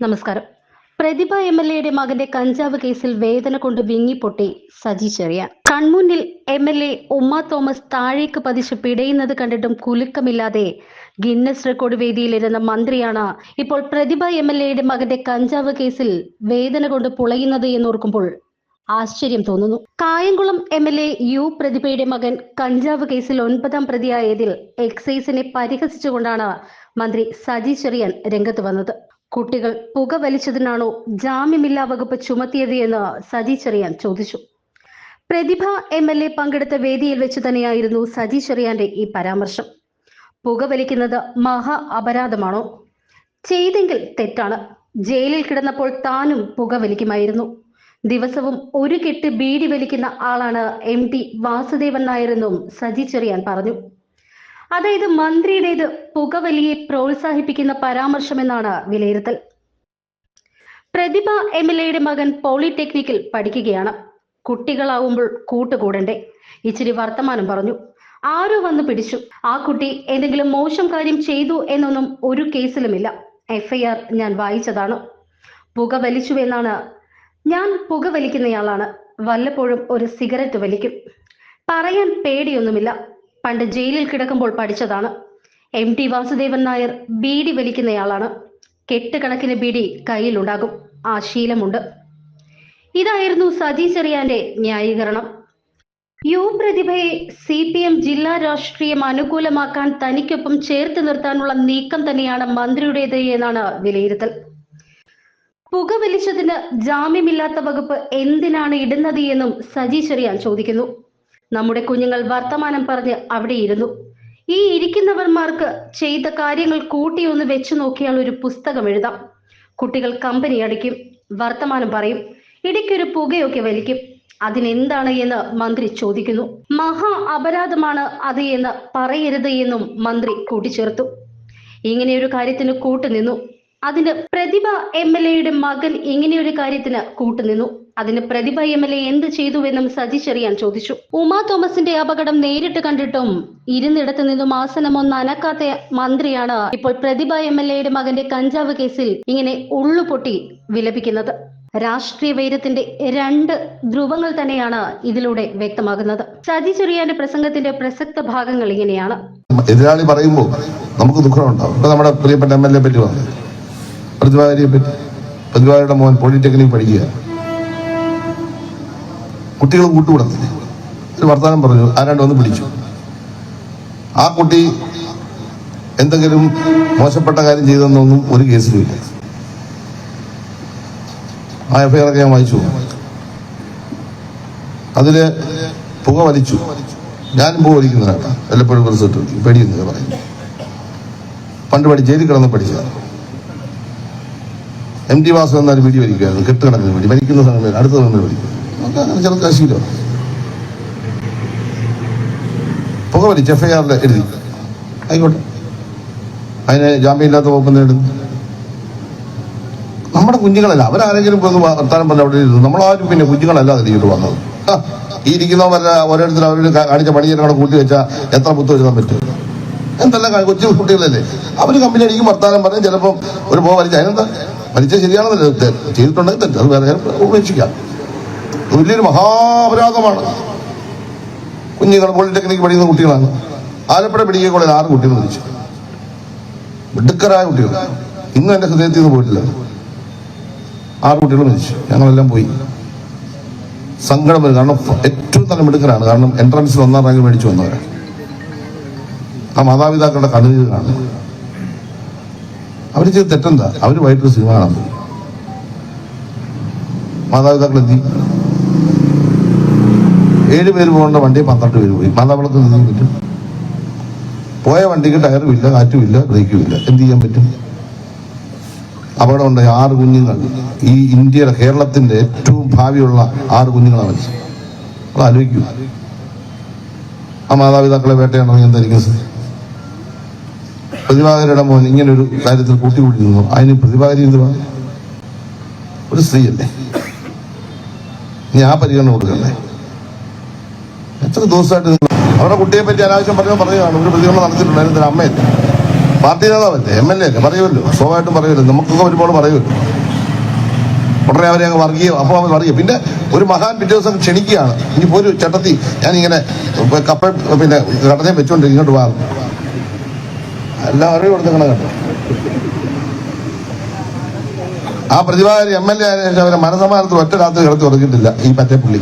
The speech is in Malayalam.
നമസ്കാരം. പ്രതിഭ എം എൽ എയുടെ മകന്റെ കഞ്ചാവ് കേസിൽ വേദന കൊണ്ട് വിങ്ങിപ്പൊട്ടി സജി ചെറിയാൻ കൺമുന്നിൽ M L A Uma Thomas താഴേക്ക് പതിച്ച് പിടയുന്നത് കണ്ടിട്ടും കുലുക്കമില്ലാതെ ഗിന്നസ് റെക്കോർഡ് വേദിയിലിരുന്ന മന്ത്രിയാണ് ഇപ്പോൾ പ്രതിഭ എം എൽ എയുടെ മകന്റെ കഞ്ചാവ് കേസിൽ വേദന കൊണ്ട് പുളയുന്നത് എന്നോർക്കുമ്പോൾ ആശ്ചര്യം തോന്നുന്നു. Kayamkulam M L A U പ്രതിഭയുടെ മകൻ കഞ്ചാവ് കേസിൽ ഒൻപതാം പ്രതിയായതിൽ എക്സൈസിനെ പരിഹസിച്ചുകൊണ്ടാണ് മന്ത്രി സജി ചെറിയാൻ രംഗത്ത് വന്നത്. കുട്ടികൾ പുക വലിച്ചതിനാണോ ജാമ്യമില്ലാ വകുപ്പ് ചുമത്തിയത് എന്ന് സജി ചെറിയാൻ ചോദിച്ചു. പ്രതിഭ എം എൽ എ പങ്കെടുത്ത വേദിയിൽ വെച്ച് തന്നെയായിരുന്നു സജി ചെറിയാന്റെ ഈ പരാമർശം. പുക വലിക്കുന്നത് മഹാ അപരാധമാണോ? ചെയ്തെങ്കിൽ തെറ്റാണ്. ജയിലിൽ കിടന്നപ്പോൾ താനും പുക വലിക്കുമായിരുന്നു ദിവസവും ഒരു കെട്ട് ബീഡി വലിക്കുന്ന ആളാണ് എം ടി വാസുദേവൻ നായരെന്നും സജി ചെറിയാൻ പറഞ്ഞു. അതായത് മന്ത്രിയുടേത് പുകവലിയെ പ്രോത്സാഹിപ്പിക്കുന്ന പരാമർശമെന്നാണ് വിലയിരുത്തൽ. പ്രതിഭ എം എൽ എയുടെ മകൻ പോളിടെക്നിക്കിൽ പഠിക്കുകയാണ്. കുട്ടികളാവുമ്പോൾ കൂട്ടുകൂടണ്ടേ? ഇച്ചിരി വർത്തമാനം പറഞ്ഞു. ആരോ വന്ന് പിടിച്ചു. ആ കുട്ടി എന്തെങ്കിലും മോശം കാര്യം ചെയ്തു എന്നൊന്നും ഒരു കേസിലുമില്ല. എഫ്ഐആർ ഞാൻ വായിച്ചതാണ്. പുക വലിച്ചു എന്നാണ്. ഞാൻ പുക വലിക്കുന്നയാളാണ് വല്ലപ്പോഴും ഒരു സിഗരറ്റ് വലിക്കും. പറയാൻ പേടിയൊന്നുമില്ല. പണ്ട് ജയിലിൽ കിടക്കുമ്പോൾ പഠിച്ചതാണ്. എം ടി വാസുദേവൻ നായർ ബീഡി വലിക്കുന്നയാളാണ്. കെട്ടുകണക്കിന് ബീഡി കയ്യിലുണ്ടാകും. ആ ശീലമുണ്ട്. ഇതായിരുന്നു സജി ചെറിയാന്റെ ന്യായീകരണം. യു പ്രതിഭയെ സി പി എം ജില്ലാ രാഷ്ട്രീയം അനുകൂലമാക്കാൻ തനിക്കൊപ്പം ചേർത്ത് നിർത്താനുള്ള നീക്കം തന്നെയാണ് മന്ത്രിയുടേത് എന്നാണ് വിലയിരുത്തൽ. പുകവലിച്ചതിന് ജാമ്യമില്ലാത്ത വകുപ്പ് എന്തിനാണ് ഇടുന്നത് എന്നും സജി ചെറിയാൻ ചോദിക്കുന്നു. നമ്മുടെ കുഞ്ഞുങ്ങൾ വർത്തമാനം പറഞ്ഞ് അവിടെ ഇരുന്നു. ഈ ഇരിക്കുന്നവർമാർക്ക് ചെയ്ത കാര്യങ്ങൾ കൂട്ടി ഒന്ന് വെച്ചു നോക്കിയാൽ ഒരു പുസ്തകം എഴുതാം. കുട്ടികൾ കമ്പനി അടിക്കും വർത്തമാനം പറയും ഇടയ്ക്കൊരു പുകയൊക്കെ വലിക്കും. അതിനെന്താണ് എന്ന് മന്ത്രി ചോദിക്കുന്നു. മഹാ അപരാധമാണ് അത് എന്ന് പറയരുത് എന്നും മന്ത്രി കൂട്ടിച്ചേർത്തു. ഇങ്ങനെയൊരു കാര്യത്തിന് കൂട്ടുനിന്നു. അതിന് പ്രതിഭ എം എൽ എയുടെ മകൻ ഇങ്ങനെയൊരു കാര്യത്തിന് കൂട്ടുനിന്നു. അതിന് പ്രതിഭ എം എൽ എ എന്ത് ചെയ്തുവെന്നും സജി ചെറിയാൻ ചോദിച്ചു. ഉമാ തോമസിന്റെ അപകടം നേരിട്ട് കണ്ടിട്ടും ഇരുന്നിടത്ത് നിന്നും ആസനമൊന്ന് അനക്കാത്ത മന്ത്രിയാണ് ഇപ്പോൾ പ്രതിഭ എം എൽ എയുടെ മകന്റെ കഞ്ചാവ് കേസിൽ ഇങ്ങനെ ഉള്ളുപൊട്ടി വിലപിക്കുന്നത്. രാഷ്ട്രീയ വൈരത്തിന്റെ രണ്ട് ധ്രുവങ്ങൾ തന്നെയാണ് ഇതിലൂടെ വ്യക്തമാകുന്നത്. സജി ചെറിയാന്റെ പ്രസംഗത്തിന്റെ പ്രസക്ത ഭാഗങ്ങൾ ഇങ്ങനെയാണ്. എതിരാളി പറയുമ്പോൾ നമുക്ക് ദുഃഖമുണ്ടാവും. നമ്മുടെ പ്രിയപ്പെട്ട എം എൽ എ പറ്റി പറഞ്ഞു പ്രതിഭാകരിയെ പറ്റി പ്രതിഭാരിയുടെ മോൻ പോളിടെക്നിക് പഠിക്കുക. കുട്ടികൾ കൂട്ടുകൂടത്തില്ല. ഒരു വർത്തമാനം പറഞ്ഞു ആരാണ്ട് വന്ന് പിടിച്ചു. ആ കുട്ടി എന്തെങ്കിലും മോശപ്പെട്ട കാര്യം ചെയ്തെന്നൊന്നും ഒരു കേസിലുമില്ല ആ എഫ്ഐആർ ഒക്കെ ഞാൻ വായിച്ചു. അതിൽ പുക വലിച്ചു. ഞാനും പുക വലിക്കുന്നതാണ് വല്ലപ്പോഴും റിസൾട്ട് പേടിയെന്ന് പറയുന്നു പണ്ട് പഠിച്ച് ജയിലിൽ കിടന്ന് പഠിച്ചത് എം ടി വാസു എന്നാൽ വീടി വലിക്കുമായിരുന്നു. കെട്ടുകണക്കിന് വേണ്ടി മരിക്കുന്ന സമയം അടുത്ത സമയം പിടി. നമുക്ക് അങ്ങനെ ചെറുക്കാൻ കാശിയില്ല പുക വലിച്ച് എഫ് ഐ ആറിൽ എഴുതി. ആയിക്കോട്ടെ. അതിന് ജാമ്യമില്ലാത്ത വകുപ്പ് നേടുന്നു നമ്മുടെ കുഞ്ഞുങ്ങളല്ല. അവരാരെങ്കിലും ഇപ്പൊ വർത്താനം പറഞ്ഞ അവിടെ ഇരുന്നു നമ്മളാരും പിന്നെ കുഞ്ഞുങ്ങളല്ല അതിലേക്ക് വന്നത്. ഈ ഇരിക്കുന്നവർ ഓരോരുത്തരും അവരോട് കാണിച്ച പണിയെ കൂടെ കൂട്ടി വെച്ചാൽ എത്ര പുത്ത് എഴുതാൻ പറ്റും എന്തെല്ലാം കൊച്ചു കുട്ടികളല്ലേ? അവർ കമ്പനി അടിക്കും വർത്താനം പറയും ചിലപ്പം ഒരു പോ വലിച്ച. അതിനെന്താ? വലിച്ച ശരിയാണെന്നല്ല ചെയ്തിട്ടുണ്ടെങ്കിൽ തെറ്റ്. അത് വേറെ ഉപേക്ഷിക്കാം. വലിയൊരു മഹാപരാധമാണ്. കുഞ്ഞുങ്ങൾ പോളിടെക്നിക്ക് പഠിക്കുന്ന കുട്ടികളാണ്. ആലപ്പുഴ മെഡിക്കൽ കോളേജിൽ ആറ് കുട്ടികൾ മരിച്ചു. മിടുക്കരായ കുട്ടികൾ. ഇന്നും എന്റെ ഹൃദയത്തിൽ നിന്ന് പോയിട്ടില്ല. ആറ് കുട്ടികൾ മരിച്ചു. ഞങ്ങളെല്ലാം പോയി. സങ്കടം വരും. കാരണം ഏറ്റവും നല്ല മിടുക്കരാണ്. കാരണം എൻട്രൻസിൽ ഒന്നാം റാങ്ക് മേടിച്ചു വന്നവരാണ്. ആ മാതാപിതാക്കളുടെ കണ്ണുനീര് കാണും. അവർ ചെയ്ത് തെറ്റെന്താ? അവർ വൈകിട്ട് സിനിമ കാണാൻ പോയി. മാതാപിതാക്കൾ എന്തി ഏഴ് പേര് പോകേണ്ട വണ്ടി പന്ത്രണ്ട് പേര് പോയി. മാതാപിതാക്കൾ എന്ത് പറ്റും? പോയ വണ്ടിക്ക് ടയറും ഇല്ല കാറ്റും ഇല്ല ബ്രേക്കും ഇല്ല. എന്ത് ചെയ്യാൻ പറ്റും? അപകടം ഉണ്ടായി ആറ് കുഞ്ഞുങ്ങൾ. ഈ ഇന്ത്യയുടെ കേരളത്തിന്റെ ഏറ്റവും ഭാവിയുള്ള ആറ് കുഞ്ഞുങ്ങളാണ് മനസ്സിലാക്കും അത് ആലോചിക്കൂ. ആ മാതാപിതാക്കളെ വേട്ടയാണെങ്കിൽ എന്തായിരിക്കും? പ്രതിഭാകരയുടെ മോൻ ഇങ്ങനെ ഒരു കാര്യത്തിൽ കൂട്ടിക്കൂടി നിന്നു അതിന് പ്രതിഭാകരി എന്ത് പറയും ഒരു സ്ത്രീയല്ലേ? ഇനി ആ പരിഗണന കൊടുക്കണ്ടേ? എത്ര ദിവസമായിട്ട് അവരുടെ കുട്ടിയെ പറ്റി അനാവശ്യം പറഞ്ഞു പറയുകയാണ്. ഒരു പ്രതികരണം നടത്തിയിട്ടുണ്ടായിരുന്നു അമ്മയല്ല? പാർട്ടി നേതാവല്ലേ? എം എൽ എ അല്ലേ? പറയുമല്ലോ. സ്വാഭാവികമായിട്ടും പറയുമല്ലോ. നമുക്കൊക്കെ ഒരുപാട് പറയുമല്ലോ. ഉടനെ അവരെ അങ്ങ് വർഗീയ അപ്പോൾ അവർ വർഗീയ. പിന്നെ ഒരു മഹാൻ പിറ്റേ ദിവസം ക്ഷണിക്കുകയാണ്. ഇനി ഒരു ചട്ടത്തി. ഞാനിങ്ങനെ കപ്പ പിന്നെ കടനെ വെച്ചുകൊണ്ട് ഇങ്ങോട്ട് പോകാം എല്ലാവരും നിങ്ങളെ കണ്ടു? ആ പ്രതിഭാകാരി എം എൽ എ അവരെ മനസമാനത്തിൽ ഒറ്റ രാത്രി കിടത്തി ഉറങ്ങിയിട്ടില്ല ഈ പറ്റേ പുള്ളി.